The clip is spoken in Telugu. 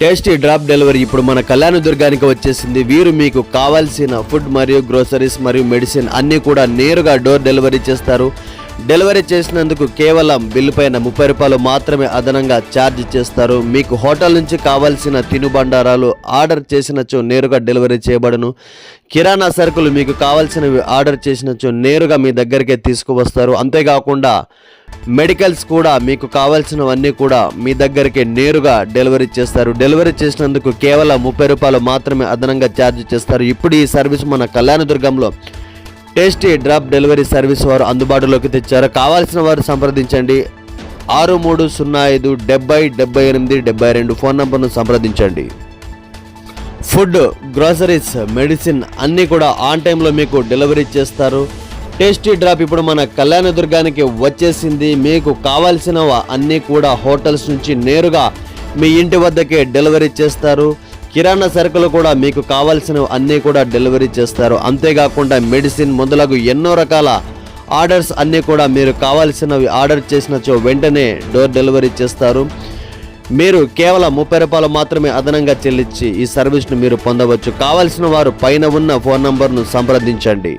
టేస్టీ డ్రాప్ డెలివరీ ఇప్పుడు మన కళ్యాణ దుర్గానికి వచ్చేసింది. వీరు మీకు కావాల్సిన ఫుడ్ మరియు గ్రోసరీస్ మరియు మెడిసిన్ అన్నీ కూడా నేరుగా డోర్ డెలివరీ చేస్తారు. డెలివరీ చేసినందుకు కేవలం బిల్లు పైన ముప్పై రూపాయలు మాత్రమే అదనంగా ఛార్జ్ చేస్తారు. మీకు హోటల్ నుంచి కావాల్సిన తినుబండారాలు ఆర్డర్ చేసినచో నేరుగా డెలివరీ చేయబడను. కిరాణా సరుకులు మీకు కావాల్సినవి ఆర్డర్ చేసినచో నేరుగా మీ దగ్గరికే తీసుకువస్తారు. అంతేకాకుండా మెడికల్స్ కూడా మీకు కావాల్సినవన్నీ కూడా మీ దగ్గరికి నేరుగా డెలివరీ చేస్తారు. డెలివరీ చేసినందుకు కేవలం ముప్పై రూపాయలు మాత్రమే అదనంగా ఛార్జ్ చేస్తారు. ఇప్పుడు ఈ సర్వీస్ మన కళ్యాణదుర్గంలో టేస్టీ డ్రాప్ డెలివరీ సర్వీస్ వారు అందుబాటులోకి తెచ్చారు. కావాల్సిన వారు సంప్రదించండి. ఆరు మూడు సున్నా ఐదు డెబ్బై డెబ్బై ఎనిమిది డెబ్బై రెండు ఫోన్ నంబర్ను సంప్రదించండి. ఫుడ్ గ్రోసరీస్ మెడిసిన్ అన్నీ కూడా ఆన్ టైంలో మీకు డెలివరీ చేస్తారు. టేస్టీ డ్రాప్ ఇప్పుడు మన కళ్యాణదుర్గానికి వచ్చేసింది. మీకు కావాల్సిన అన్నీ కూడా హోటల్స్ నుంచి నేరుగా మీ ఇంటి వద్దకే డెలివరీ చేస్తారు. కిరాణా సరుకులు కూడా మీకు కావాల్సినవి అన్నీ కూడా డెలివరీ చేస్తారు. అంతేకాకుండా మెడిసిన్ మొదలగు ఎన్నో రకాల ఆర్డర్స్ అన్నీ కూడా మీరు కావాల్సినవి ఆర్డర్ చేసినచో వెంటనే డోర్ డెలివరీ చేస్తారు. మీరు కేవలం ముప్పై రూపాయలు మాత్రమే అదనంగా చెల్లించి ఈ సర్వీస్ను మీరు పొందవచ్చు. కావలసిన వారు పైన ఉన్న ఫోన్ నంబర్ను సంప్రదించండి.